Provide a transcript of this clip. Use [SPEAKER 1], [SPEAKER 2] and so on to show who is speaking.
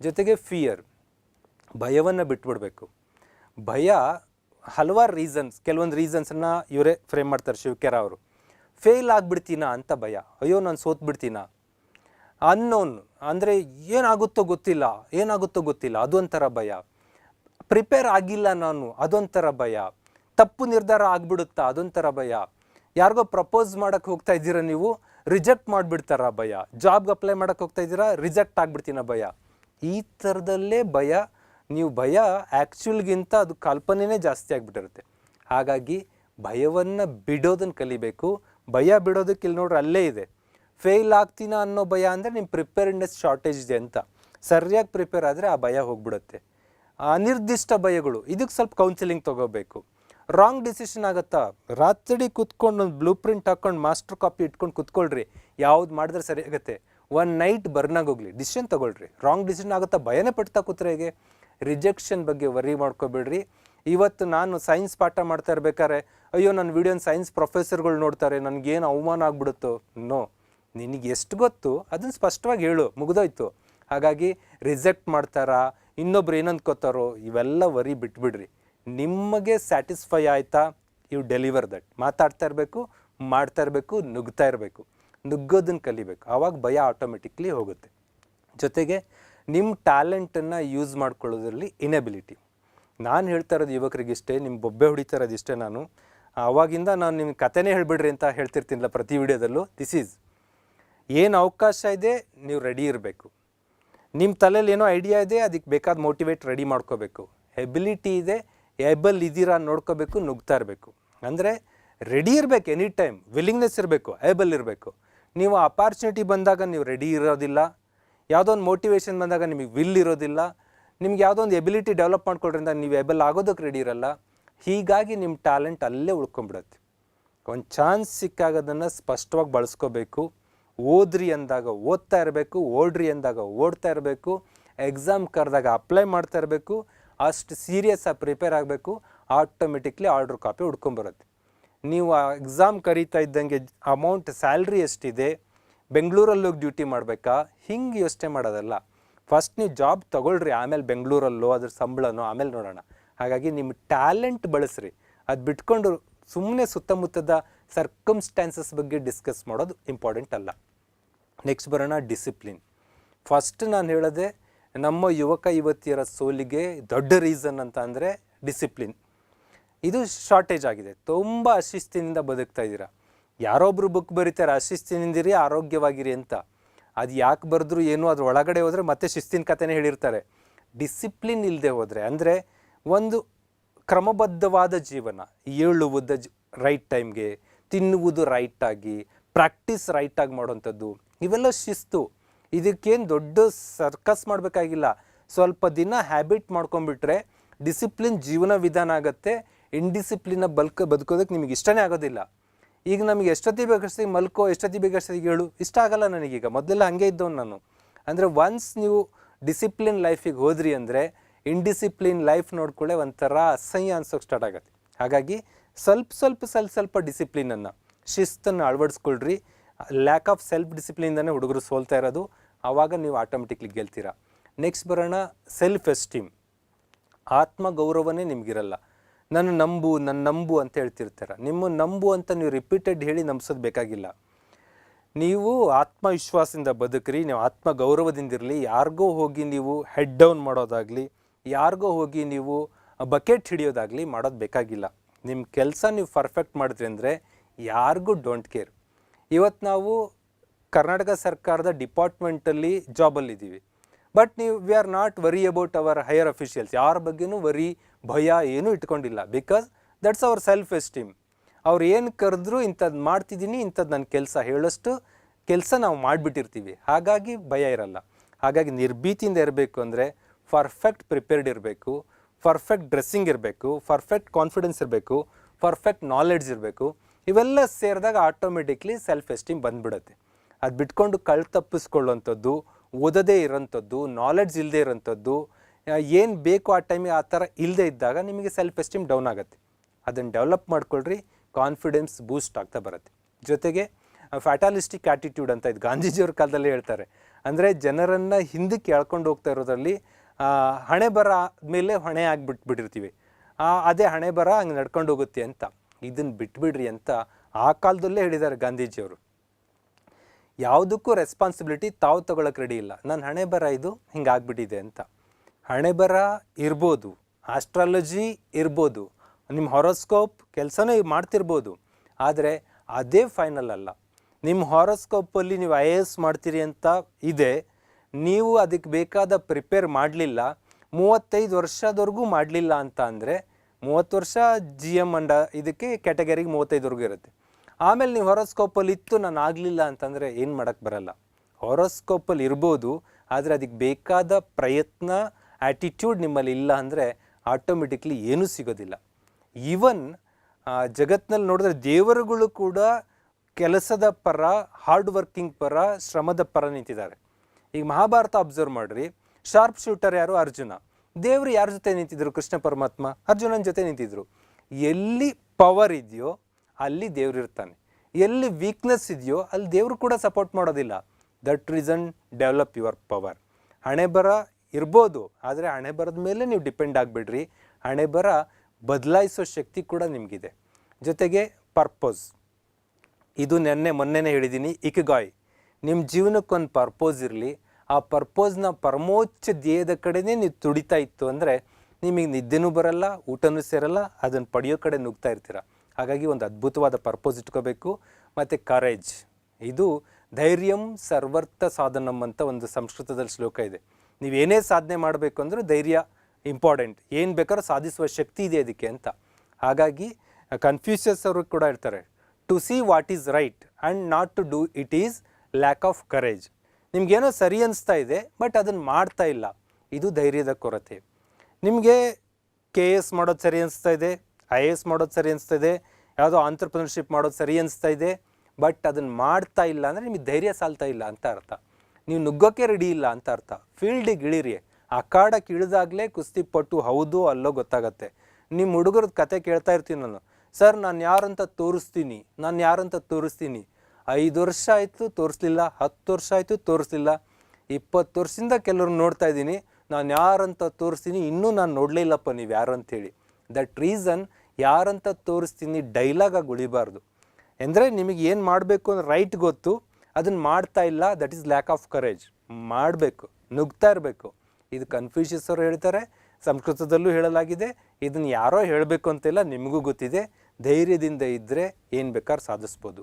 [SPEAKER 1] ಜೊತೆಗೆ ಫಿಯರ್ ಭಯವನ್ನು ಬಿಟ್ಬಿಡ್ಬೇಕು. ಭಯ ಹಲವಾರು ರೀಸನ್ಸ್ ಕೆಲವೊಂದು ರೀಸನ್ಸನ್ನು ಇವರೇ ಫ್ರೇಮ್ ಮಾಡ್ತಾರೆ ಶಿವಕೆರ ಅವರು. ಫೇಲ್ ಆಗಿಬಿಡ್ತೀನ ಅಂತ ಭಯ. ಅಯ್ಯೋ, ನಾನು ಸೋತ್ಬಿಡ್ತೀನ? ಅನ್ನೋನ್ ಅಂದರೆ ಏನಾಗುತ್ತೋ ಗೊತ್ತಿಲ್ಲ ಏನಾಗುತ್ತೋ ಗೊತ್ತಿಲ್ಲ, ಅದೊಂಥರ ಭಯ. ಪ್ರಿಪೇರ್ ಆಗಿಲ್ಲ ನಾನು, ಅದೊಂಥರ ಭಯ. ತಪ್ಪು ನಿರ್ಧಾರ ಆಗಿಬಿಡುತ್ತಾ, ಅದೊಂಥರ ಭಯ. ಯಾರಿಗೋ ಪ್ರಪೋಸ್ ಮಾಡೋಕ್ಕೆ ಹೋಗ್ತಾ ಇದ್ದೀರಾ ನೀವು? ರಿಜೆಕ್ಟ್ ಮಾಡಿಬಿಡ್ತಾರ ಭಯ. ಜಾಬ್ಗೆ ಅಪ್ಲೈ ಮಾಡೋಕ್ಕೆ ಹೋಗ್ತಾ ಇದ್ದೀರಾ? ರಿಜೆಕ್ಟ್ ಆಗ್ಬಿಡ್ತೀನ ಭಯ. ಈ ಥರದಲ್ಲೇ ಭಯ, ನೀವು ಭಯ ಆ್ಯಕ್ಚುಲ್ಗಿಂತ ಅದು ಕಲ್ಪನೆನೇ ಜಾಸ್ತಿ ಆಗಿಬಿಟ್ಟಿರುತ್ತೆ. ಹಾಗಾಗಿ ಭಯವನ್ನು ಬಿಡೋದನ್ನು ಕಲಿಬೇಕು. ಭಯ ಬಿಡೋದಕ್ಕೆ ಇಲ್ಲಿ ನೋಡ್ರಿ ಅಲ್ಲೇ ಇದೆ. ಫೇಲ್ ಆಗ್ತೀನ ಅನ್ನೋ ಭಯ ಅಂದರೆ ನಿಮ್ಮ ಪ್ರಿಪೇರ್ಡ್ನೆಸ್ ಶಾರ್ಟೇಜ್ ಇದೆ ಅಂತ. ಸರಿಯಾಗಿ ಪ್ರಿಪೇರ್ ಆದರೆ ಆ ಭಯ ಹೋಗ್ಬಿಡುತ್ತೆ. ಅನಿರ್ದಿಷ್ಟ ಭಯಗಳು, ಇದಕ್ಕೆ ಸ್ವಲ್ಪ ಕೌನ್ಸಿಲಿಂಗ್ ತಗೋಬೇಕು. ರಾಂಗ್ ಡಿಸಿಷನ್ ಆಗುತ್ತಾ? ರಾತ್ರಿ ಕುತ್ಕೊಂಡು ಒಂದು ಬ್ಲೂ ಪ್ರಿಂಟ್ ಹಾಕೊಂಡು ಮಾಸ್ಟರ್ ಕಾಪಿ ಇಟ್ಕೊಂಡು ಕೂತ್ಕೊಳ್ರಿ. ಯಾವ್ದು ಮಾಡಿದ್ರೆ ಸರಿ ಒನ್ ನೈಟ್ ಬರ್ನಾಗೋಗ್ಲಿ ಡಿಸಿಷನ್ ತಗೊಳ್ರಿ. ರಾಂಗ್ ಡಿಸಿಷನ್ ಆಗುತ್ತಾ ಭಯನೇ ಪಡ್ತಾ ಕೂತ್ರೆ ಹೇಗೆ? ರಿಜೆಕ್ಷನ್ ಬಗ್ಗೆ ವರಿ ಮಾಡ್ಕೋಬೇಡ್ರಿ. ಇವತ್ತು ನಾನು ಸೈನ್ಸ್ ಪಾಠ ಮಾಡ್ತಾ ಇರ್ಬೇಕಾದ್ರೆ, ಅಯ್ಯೋ ನನ್ನ ವಿಡಿಯೋನ ಸೈನ್ಸ್ ಪ್ರೊಫೆಸರ್ಗಳು ನೋಡ್ತಾರೆ, ನನಗೇನು ಅವಮಾನ ಆಗ್ಬಿಡುತ್ತೋ? ನೋ ನಿನಗೆ ಎಷ್ಟು ಗೊತ್ತು? ಅದನ್ನು ಸ್ಪಷ್ಟವಾಗಿ ಹೇಳು. ಮುಗಿದೋಯ್ತು. ಹಾಗಾಗಿ ರಿಜೆಕ್ಟ್ ಮಾಡ್ತಾರಾ? ಇನ್ನೊಬ್ರು ಏನಂದ್ಕೋತಾರೋ ಇವೆಲ್ಲ ವರಿ ಬಿಟ್ಬಿಡ್ರಿ. ನಿಮಗೆ ಸ್ಯಾಟಿಸ್ಫೈ ಆಯ್ತಾ? ಯು ಡೆಲಿವರ್ ದಟ್ ಮಾತಾಡ್ತಾ ಇರಬೇಕು, ಮಾಡ್ತಾ ಇರಬೇಕು, ನುಗ್ತಾ ಇರಬೇಕು. ನುಗ್ಗೋದನ್ನು ಕಲಿಬೇಕು. ಆವಾಗ ಭಯ ಆಟೋಮೆಟಿಕ್ಲಿ ಹೋಗುತ್ತೆ. ಜೊತೆಗೆ ನಿಮ್ಮ ಟ್ಯಾಲೆಂಟನ್ನು ಯೂಸ್ ಮಾಡ್ಕೊಳ್ಳೋದ್ರಲ್ಲಿ ಇನೆಬಿಲಿಟಿ ನಾನು ಹೇಳ್ತಾ ಇರೋದು ಯುವಕರಿಗಿಷ್ಟೇ ನಿಮ್ಮ ಬೊಬ್ಬೆ ಹೊಡಿತಾ ಇರೋದು ಇಷ್ಟೇ ನಾನು. ಆವಾಗಿಂದ ನಾನು ನಿಮ್ಮ ಕತೆನೇ ಹೇಳ್ಬಿಡ್ರಿ ಅಂತ ಹೇಳ್ತಿರ್ತೀನಲ್ಲ ಪ್ರತಿ ವಿಡಿಯೋದಲ್ಲೂ. ದಿಸ್ ಈಸ್ ಏನು ಅವಕಾಶ ಇದೆ, ನೀವು ರೆಡಿ ಇರಬೇಕು. ನಿಮ್ಮ ತಲೆಯಲ್ಲಿ ಏನೋ ಐಡಿಯಾ ಇದೆ, ಅದಕ್ಕೆ ಬೇಕಾದ ಮೋಟಿವೇಟ್ ರೆಡಿ ಮಾಡ್ಕೋಬೇಕು. ಎಬಿಲಿಟಿ ಇದೆ ಏಬಲ್ ಇದ್ದೀರಾ ನೋಡ್ಕೋಬೇಕು, ನುಗ್ತಾ ಇರಬೇಕು. ಅಂದರೆ ರೆಡಿ ಇರಬೇಕು ಎನಿ ಟೈಮ್ ವಿಲ್ಲಿಂಗ್ನೆಸ್ ಇರಬೇಕು ಏಬಲ್ ಇರಬೇಕು. ನೀವು ಅಪಾರ್ಚುನಿಟಿ ಬಂದಾಗ ನೀವು ರೆಡಿ ಇರೋದಿಲ್ಲ. ಯಾವುದೋ ಒಂದು ಮೋಟಿವೇಶನ್ ಬಂದಾಗ ನಿಮಗೆ ವಿಲ್ ಇರೋದಿಲ್ಲ. ನಿಮ್ಗೆ ಯಾವುದೋ ಒಂದು ಎಬಿಲಿಟಿ ಡೆವಲಪ್ ಮಾಡ್ಕೊಳ್ರಿಂದ ನೀವು ಎಬಲ್ ಆಗೋದಕ್ಕೆ ರೆಡಿ ಇರಲ್ಲ. ಹೀಗಾಗಿ ನಿಮ್ಮ ಟ್ಯಾಲೆಂಟ್ ಅಲ್ಲೇ ಉಳ್ಕೊಂಬಿಡತ್ತೆ ಒಂದು ಚಾನ್ಸ್ ಸಿಕ್ಕಾಗೋದನ್ನು ಸ್ಪಷ್ಟವಾಗಿ ಬಳಸ್ಕೋಬೇಕು. ಓದ್ರಿ ಅಂದಾಗ ಓದ್ತಾ ಇರಬೇಕು, ಓಡ್ರಿ ಅಂದಾಗ ಓಡ್ತಾ ಇರಬೇಕು. ಎಕ್ಸಾಮ್ ಕರೆದಾಗ ಅಪ್ಲೈ ಮಾಡ್ತಾ ಇರಬೇಕು. ಅಷ್ಟು ಸೀರಿಯಸ್ ಆಗಿ ಪ್ರಿಪೇರ್ ಆಗಬೇಕು. ಆಟೋಮೆಟಿಕ್ಲಿ ಆರ್ಡ್ರ್ ಕಾಪಿ ಹುಡ್ಕೊಂಬರುತ್ತೆ ನೀವು ಆ ಎಕ್ಸಾಮ್ ಕರೀತಾ ಇದ್ದಂಗೆ ಅಮೌಂಟ್ ಸ್ಯಾಲ್ರಿ ಎಷ್ಟಿದೆ ಬೆಂಗಳೂರಲ್ಲಿ ಹೋಗಿ ಡ್ಯೂಟಿ ಮಾಡಬೇಕಾ? ಹಿಂಗೆ ಯೋಚನೆ ಮಾಡೋದಲ್ಲ. ಫಸ್ಟ್ ನೀವು ಜಾಬ್ ತೊಗೊಳ್ರಿ, ಆಮೇಲೆ ಬೆಂಗಳೂರಲ್ಲೋ, ಅದ್ರ ಸಂಬಳನೋ, ಆಮೇಲೆ ನೋಡೋಣ. ಹಾಗಾಗಿ ನಿಮ್ಮ ಟ್ಯಾಲೆಂಟ್ ಬಳಸ್ರಿ. ಅದು ಬಿಟ್ಕೊಂಡು ಸುಮ್ಮನೆ ಸುತ್ತಮುತ್ತದ ಸರ್ಕಮ್ಸ್ಟ್ಯಾನ್ಸಸ್ ಬಗ್ಗೆ ಡಿಸ್ಕಸ್ ಮಾಡೋದು ಇಂಪಾರ್ಟೆಂಟ್ ಅಲ್ಲ. ನೆಕ್ಸ್ಟ್ ಬರೋಣ ಡಿಸಿಪ್ಲಿನ್ ಫಸ್ಟ್ ನಾನು ಹೇಳೋದೆ, ನಮ್ಮ ಯುವಕ ಯುವತಿಯರ ಸೋಲಿಗೆ ದೊಡ್ಡ ರೀಸನ್ ಅಂತ ಅಂದರೆ ಡಿಸಿಪ್ಲಿನ್ ಇದು ಶಾರ್ಟೇಜ್ ಆಗಿದೆ. ತುಂಬ ಅಶಿಸ್ತಿನಿಂದ ಬದುಕ್ತಾ ಇದ್ದೀರಾ? ಯಾರೊಬ್ಬರು ಬುಕ್ ಬರೀತಾರೆ, ಅಶಿಸ್ತಿನಿಂದಿರಿ, ಆರೋಗ್ಯವಾಗಿರಿ ಅಂತ. ಅದು ಯಾಕೆ ಬರೆದ್ರು, ಏನು ಅದ್ರ ಒಳಗಡೆ ಹೋದರೆ ಮತ್ತೆ ಶಿಸ್ತಿನ ಕಥೆನೇ ಹೇಳಿರ್ತಾರೆ. ಡಿಸಿಪ್ಲಿನ್ ಇಲ್ಲದೆ ಹೋದರೆ, ಅಂದರೆ ಒಂದು ಕ್ರಮಬದ್ಧವಾದ ಜೀವನ, ಏಳುವುದು ರೈಟ್ ಟೈಮ್ಗೆ ತಿನ್ನುವುದು ರೈಟಾಗಿ ಪ್ರಾಕ್ಟೀಸ್ ರೈಟಾಗಿ ಮಾಡೋವಂಥದ್ದು ಇವೆಲ್ಲ ಶಿಸ್ತು. ಇದಕ್ಕೇನು ದೊಡ್ಡ ಸರ್ಕಸ್ ಮಾಡಬೇಕಾಗಿಲ್ಲ. ಸ್ವಲ್ಪ ದಿನ ಹ್ಯಾಬಿಟ್ ಮಾಡ್ಕೊಂಬಿಟ್ರೆ ಡಿಸಿಪ್ಲಿನ್ ಜೀವನ ವಿಧಾನ ಆಗುತ್ತೆ. ಇಂಡಿಸಿಪ್ಲಿನ ಬಲ್ಕ್ ಬದುಕೋದಕ್ಕೆ ನಿಮಗೆ ಇಷ್ಟನೇ ಆಗೋದಿಲ್ಲ. ಈಗ ನಮಗೆ ಎಷ್ಟೊತ್ತಿಗೆ ಬೇಕಷ್ಟೊತ್ತಿಗೆ ಮಲ್ಕೋ ಎಷ್ಟೊತ್ತಿಗೆ ಬೇಕಷ್ಟೊತ್ತಿಗೆ ಹೇಳು, ಇಷ್ಟ ಆಗಲ್ಲ ನನಗೀಗ ಮೊದಲೆಲ್ಲ ಹಂಗೆ ಇದ್ದವನು ನಾನು. ಅಂದರೆ ಒನ್ಸ್ ನೀವು ಡಿಸಿಪ್ಲಿನ್ ಲೈಫಿಗೆ ಹೋದ್ರಿ ಅಂದರೆ ಇಂಡಿಸಿಪ್ಲಿನ್ ಲೈಫ್ ನೋಡ್ಕೊಳ್ಳೆ ಒಂಥರ ಅಸಹ್ಯ ಅನ್ಸೋಕೆ ಸ್ಟಾರ್ಟ್ ಆಗುತ್ತೆ. ಹಾಗಾಗಿ ಸ್ವಲ್ಪ ಸ್ವಲ್ಪ ಸ್ವಲ್ಪ ಸ್ವಲ್ಪ ಡಿಸಿಪ್ಲಿನನ್ನು ಶಿಸ್ತನ್ನು ಅಳವಡಿಸ್ಕೊಳ್ರಿ. ಲ್ಯಾಕ್ ಆಫ್ ಸೆಲ್ಫ್ ಡಿಸಿಪ್ಲಿನ್ದಾನೆ ಹುಡುಗರು ಸೋಲ್ತಾ ಇರೋದು. ಆವಾಗ ನೀವು ಆಟೋಮೆಟಿಕ್ಲಿ ಗೆಲ್ತೀರಾ. ನೆಕ್ಸ್ಟ್ ಬರೋಣ ಸೆಲ್ಫ್ ಎಸ್ಟೀಮ್ ಆತ್ಮಗೌರವನೇ ನಿಮಗಿರಲ್ಲ. ನನ್ನ ನಂಬು ನನ್ನ ನಂಬು ಅಂತ ಹೇಳ್ತಿರ್ತಾರೆ. ನಿಮ್ಮ ನಂಬು ಅಂತ ನೀವು ರಿಪೀಟೆಡ್ ಹೇಳಿ ನಂಬಿಸೋದು ಬೇಕಾಗಿಲ್ಲ. ನೀವು ಆತ್ಮವಿಶ್ವಾಸದಿಂದ ಬದುಕ್ರಿ, ನೀವು ಆತ್ಮ ಗೌರವದಿಂದಿರಲಿ ಯಾರಿಗೋ ಹೋಗಿ ನೀವು ಹೆಡ್ ಡೌನ್ ಮಾಡೋದಾಗಲಿ, ಯಾರಿಗೋ ಹೋಗಿ ನೀವು ಬಕೆಟ್ ಹಿಡಿಯೋದಾಗಲಿ ಮಾಡೋದು ಬೇಕಾಗಿಲ್ಲ. ನಿಮ್ಮ ಕೆಲಸ ನೀವು ಪರ್ಫೆಕ್ಟ್ ಮಾಡಿದ್ರಿ ಅಂದರೆ ಯಾರಿಗೂ ಡೋಂಟ್ ಕೇರ್ ಇವತ್ತು ನಾವು ಕರ್ನಾಟಕ ಸರ್ಕಾರದ ಡಿಪಾರ್ಟ್ಮೆಂಟಲ್ಲಿ ಜಾಬಲ್ಲಿದ್ದೀವಿ ಬಟ್ ನೀವು we are not worry about our higher officials ಯಾರ ಬಗ್ಗೆನೂ ವರಿ ಭಯ ಏನೂ ಇಟ್ಕೊಂಡಿಲ್ಲ because that's our self esteem ಅವ್ರು ಏನು ಕರೆದ್ರು ಇಂಥದ್ದು ಮಾಡ್ತಿದ್ದೀನಿ ಇಂಥದ್ದು ನನ್ನ ಕೆಲಸ ಹೇಳೋಷ್ಟು ಕೆಲಸ ನಾವು ಮಾಡಿಬಿಟ್ಟಿರ್ತೀವಿ ಹಾಗಾಗಿ ಭಯ ಇರಲ್ಲ ಹಾಗಾಗಿ ನಿರ್ಭೀತಿಯಿಂದ ಇರಬೇಕು ಅಂದರೆ ಪರ್ಫೆಕ್ಟ್ ಪ್ರಿಪೇರ್ಡ್ ಇರಬೇಕು ಪರ್ಫೆಕ್ಟ್ ಡ್ರೆಸ್ಸಿಂಗ್ ಇರಬೇಕು ಪರ್ಫೆಕ್ಟ್ ಕಾನ್ಫಿಡೆನ್ಸ್ ಇರಬೇಕು ಪರ್ಫೆಕ್ಟ್ ನಾಲೆಡ್ಜ್ ಇರಬೇಕು ಇವೆಲ್ಲ ಸೇರಿದಾಗ ಆಟೋಮೆಟಿಕ್ಲಿ ಸೆಲ್ಫ್ ಎಸ್ಟೀಮ್ ಬಂದ್ಬಿಡುತ್ತೆ ಅದು ಬಿಟ್ಕೊಂಡು ಕಳ್ ತಪ್ಪಿಸ್ಕೊಳ್ಳೋಂಥದ್ದು ಓದದೇ ಇರೋಂಥದ್ದು ನಾಲೆಡ್ಜ್ ಇಲ್ಲದೆ ಇರೋಂಥದ್ದು ಏನು ಬೇಕು ಆ ಟೈಮಿಗೆ ಆ ಥರ ಇಲ್ಲದೆ ಇದ್ದಾಗ ನಿಮಗೆ ಸೆಲ್ಫ್ ಎಸ್ಟೀಮ್ ಡೌನ್ ಆಗುತ್ತೆ. ಅದನ್ನು ಡೆವಲಪ್ ಮಾಡ್ಕೊಳ್ರಿ ಕಾನ್ಫಿಡೆನ್ಸ್ ಬೂಸ್ಟ್ ಆಗ್ತಾ ಬರುತ್ತೆ. ಜೊತೆಗೆ ಫ್ಯಾಟಾಲಿಸ್ಟಿಕ್ ಆ್ಯಟಿಟ್ಯೂಡ್ ಅಂತ ಇದು ಗಾಂಧೀಜಿಯವ್ರ ಕಾಲದಲ್ಲಿ ಹೇಳ್ತಾರೆ. ಅಂದರೆ ಜನರನ್ನು ಹಿಂದಕ್ಕೆ ಎಳ್ಕೊಂಡು ಹೋಗ್ತಾ ಇರೋದ್ರಲ್ಲಿ ಹಣೆ ಬರ ಮೇಲೆ ಹೊಣೆ ಆಗಿಬಿಟ್ಬಿಟ್ಟಿರ್ತೀವಿ ಅದೇ ಹಣೆ ಬರ ಹಂಗೆ ನಡ್ಕೊಂಡು ಹೋಗುತ್ತೆ ಅಂತ. ಇದನ್ನು ಬಿಟ್ಬಿಡ್ರಿ ಅಂತ ಆ ಕಾಲದಲ್ಲೇ ಹೇಳಿದ್ದಾರೆ ಗಾಂಧೀಜಿಯವರು ಯಾವುದಕ್ಕೂ ರೆಸ್ಪಾನ್ಸಿಬಿಲಿಟಿ ತಾವು ತಗೊಳಕ್ಕೆ ರೆಡಿ ಇಲ್ಲ. ನನ್ನ ಹಣೆ ಬರ ಇದು ಹಿಂಗಾಗ್ಬಿಟ್ಟಿದೆ ಅಂತ. ಹಣೆ ಬರ ಇರ್ಬೋದು ಆಸ್ಟ್ರಾಲಜಿ ಇರ್ಬೋದು ನಿಮ್ಮ ಹಾರೋಸ್ಕೋಪ್ ಕೆಲಸನೂ ಮಾಡ್ತಿರ್ಬೋದು, ಆದರೆ ಅದೇ ಫೈನಲ್ ಅಲ್ಲ. ನಿಮ್ಮ ಹಾರೋಸ್ಕೋಪಲ್ಲಿ ನೀವು ಐ ಎ ಎಸ್ ಮಾಡ್ತೀರಿ ಅಂತ ಇದೆ, ನೀವು ಅದಕ್ಕೆ ಬೇಕಾದ ಪ್ರಿಪೇರ್ ಮಾಡಲಿಲ್ಲ, ಮೂವತ್ತೈದು ವರ್ಷದವರೆಗೂ ಮಾಡಲಿಲ್ಲ ಅಂತ ಅಂದರೆ, ಮೂವತ್ತು ವರ್ಷ ಜಿ ಎಂ ಅಂಡ ಇದಕ್ಕೆ ಕ್ಯಾಟಗರಿಗೆ ಮೂವತ್ತೈದುವರೆಗೂ ಇರುತ್ತೆ. ಆಮೇಲೆ ನೀವು ಹೊರೋಸ್ಕೋಪಲ್ಲಿ ಇತ್ತು, ನಾನು ಆಗಲಿಲ್ಲ ಅಂತಂದರೆ ಏನು ಮಾಡೋಕ್ಕೆ ಬರಲ್ಲ. ಹೊರೋಸ್ಕೋಪಲ್ಲಿ ಇರ್ಬೋದು, ಆದರೆ ಅದಕ್ಕೆ ಬೇಕಾದ ಪ್ರಯತ್ನ ಆ್ಯಟಿಟ್ಯೂಡ್ ನಿಮ್ಮಲ್ಲಿ ಇಲ್ಲ ಅಂದರೆ ಆಟೋಮೆಟಿಕ್ಲಿ ಏನೂ ಸಿಗೋದಿಲ್ಲ. ಈವನ್ ಜಗತ್ತಿನಲ್ಲಿ ನೋಡಿದ್ರೆ ದೇವರುಗಳು ಕೂಡ ಕೆಲಸದ ಪರ ಹಾರ್ಡ್ ವರ್ಕಿಂಗ್ ಪರ, ಶ್ರಮದ ಪರ ನಿಂತಿದ್ದಾರೆ. ಈಗ ಮಹಾಭಾರತ ಅಬ್ಸರ್ವ್ ಮಾಡಿರಿ. ಶಾರ್ಪ್ ಶೂಟರ್ ಯಾರು? ಅರ್ಜುನ. ದೇವರು ಯಾರ ಜೊತೆ ನಿಂತಿದ್ರು? ಕೃಷ್ಣ ಪರಮಾತ್ಮ. ಅರ್ಜುನನ ಜೊತೆ ನಿಂತಿದ್ರು. ಎಲ್ಲಿ ಪವರ್ ಇದೆಯೋ ಅಲ್ಲಿ ದೇವ್ರು ಇರ್ತಾನೆ. ಎಲ್ಲಿ ವೀಕ್ನೆಸ್ ಇದೆಯೋ ಅಲ್ಲಿ ದೇವರು ಕೂಡ ಸಪೋರ್ಟ್ ಮಾಡೋದಿಲ್ಲ. That reason develop your power ಹಣೆ ಬರ ಇರ್ಬೋದು, ಆದರೆ ಹಣೆ ಬರದ ಮೇಲೆ ನೀವು ಡಿಪೆಂಡ್ ಆಗಿಬಿಡ್ರಿ. ಹಣೆ ಬರ ಬದಲಾಯಿಸೋ ಶಕ್ತಿ ಕೂಡ ನಿಮಗಿದೆ. ಜೊತೆಗೆ ಪರ್ಪೋಸ್ ಇದು ನೆನ್ನೆ, ಮೊನ್ನೆನೇ ಹೇಳಿದ್ದೀನಿ ಇಕಗಾಯ್. ನಿಮ್ಮ ಜೀವನಕ್ಕೊಂದು ಪರ್ಪೋಸ್ ಇರಲಿ. ಆ ಪರ್ಪೋಸ್ನ ಪರಮೋಚ್ಚ ಧ್ಯೇಯದ ಕಡೆನೇ ನೀವು ತುಡಿತಾ ಇತ್ತು ಅಂದರೆ ನಿಮಗೆ ನಿದ್ದೆನೂ ಬರಲ್ಲ, ಊಟನೂ ಸೇರಲ್ಲ ಅದನ್ನು ಪಡೆಯೋ ಕಡೆ ನುಗ್ತಾ ಇರ್ತೀರ. ಹಾಗಾಗಿ ಒಂದು ಅದ್ಭುತವಾದ ಪರ್ಪೋಸ್ ಇಟ್ಕೋಬೇಕು. ಮತ್ತು ಕರೇಜ್ ಇದು ಧೈರ್ಯಂ ಸರ್ವರ್ಥ ಸಾಧನಂ ಅಂತ ಒಂದು ಸಂಸ್ಕೃತದಲ್ಲಿ ಶ್ಲೋಕ ಇದೆ. ನೀವೇನೇ ಸಾಧನೆ ಮಾಡಬೇಕು ಅಂದರೂ ಧೈರ್ಯ ಇಂಪಾರ್ಟೆಂಟ್ ಏನು ಬೇಕಾದ್ರೂ ಸಾಧಿಸುವ ಶಕ್ತಿ ಇದೆ ಅದಕ್ಕೆ ಅಂತ. ಹಾಗಾಗಿ ಕನ್ಫ್ಯೂಷಸ್ ಅವರು ಕೂಡ ಇರ್ತಾರೆ to see what is right and not to do it is lack of courage ನಿಮಗೇನೋ ಸರಿ ಅನಿಸ್ತಾ ಇದೆ ಬಟ್ ಅದನ್ನು ಮಾಡ್ತಾ ಇಲ್ಲ. ಇದು ಧೈರ್ಯದ ಕೊರತೆ. ನಿಮಗೆ ಕೆ ಎಸ್ ಮಾಡೋದು ಸರಿ ಅನಿಸ್ತಾ ಇದೆ? ಐ ಎ ಎಸ್ ಮಾಡೋದು ಸರಿ ಅನಿಸ್ತಾ ಇದೆ ಯಾವುದೋ ಆಂಟ್ರಪ್ರನರ್ಶಿಪ್ ಮಾಡೋದು ಸರಿ ಅನಿಸ್ತಾ ಇದೆ ಬಟ್ ಅದನ್ನು ಮಾಡ್ತಾ ಇಲ್ಲ ಅಂದರೆ ನಿಮಗೆ ಧೈರ್ಯ ಸಾಲ್ತಾ ಇಲ್ಲ ಅಂತ ಅರ್ಥ. ನೀವು ನುಗ್ಗೋಕ್ಕೆ ರೆಡಿ ಇಲ್ಲ ಅಂತ ಅರ್ಥ. ಫೀಲ್ಡಿಗೆ ಇಳಿರಿ. ಕಾಡಕ್ಕೆ ಇಳಿದಾಗಲೇ ಕುಸ್ತಿ ಪಟ್ಟು ಹೌದು ಅಲ್ಲೋ ಗೊತ್ತಾಗತ್ತೆ. ನಿಮ್ಮ ಹುಡುಗರದ ಕತೆ ಕೇಳ್ತಾ ಇರ್ತೀನಿ ನಾನು. ಸರ್, ನಾನು ಯಾರಂತ ತೋರಿಸ್ತೀನಿ? ನಾನು ಯಾರಂತ ತೋರಿಸ್ತೀನಿ? ಐದು ವರ್ಷ ಆಯಿತು ತೋರಿಸ್ಲಿಲ್ಲ, ಹತ್ತು ವರ್ಷ ಆಯಿತು ತೋರಿಸ್ಲಿಲ್ಲ. ಇಪ್ಪತ್ತು ವರ್ಷದಿಂದ ಕೆಲವ್ರು ನೋಡ್ತಾ ಇದ್ದೀನಿ. ನಾನು ಯಾರಂತ ತೋರಿಸ್ತೀನಿ? ಇನ್ನೂ ನಾನು ನೋಡಲೇ ಇಲ್ಲಪ್ಪ ನೀವು ಯಾರು ಅಂತೇಳಿ ದಟ್ ರೀಸನ್ ಯಾರಂತ ತೋರಿಸ್ತೀನಿ ಡೈಲಾಗಾಗಿ ಉಳಿಬಾರ್ದು. ಅಂದರೆ ನಿಮಗೆ ಏನು ಮಾಡಬೇಕು ಅನ್ನೋ ರೈಟ್ ಗೊತ್ತು ಅದನ್ನು ಮಾಡ್ತಾ ಇಲ್ಲ that is lack of courage ಮಾಡಬೇಕು, ನುಗ್ತಾ ಇರಬೇಕು. ಇದು ಕನ್ಫ್ಯೂಷಸ್ ಅವರು ಹೇಳ್ತಾರೆ, ಸಂಸ್ಕೃತದಲ್ಲೂ ಹೇಳಲಾಗಿದೆ ಇದನ್ನು ಯಾರೋ ಹೇಳಬೇಕು ಅಂತೆಲ್ಲ ನಿಮಗೂ ಗೊತ್ತಿದೆ, ಧೈರ್ಯದಿಂದ ಇದ್ದರೆ ಏನು ಬೇಕಾದ್ರೂ ಸಾಧಿಸ್ಬೋದು.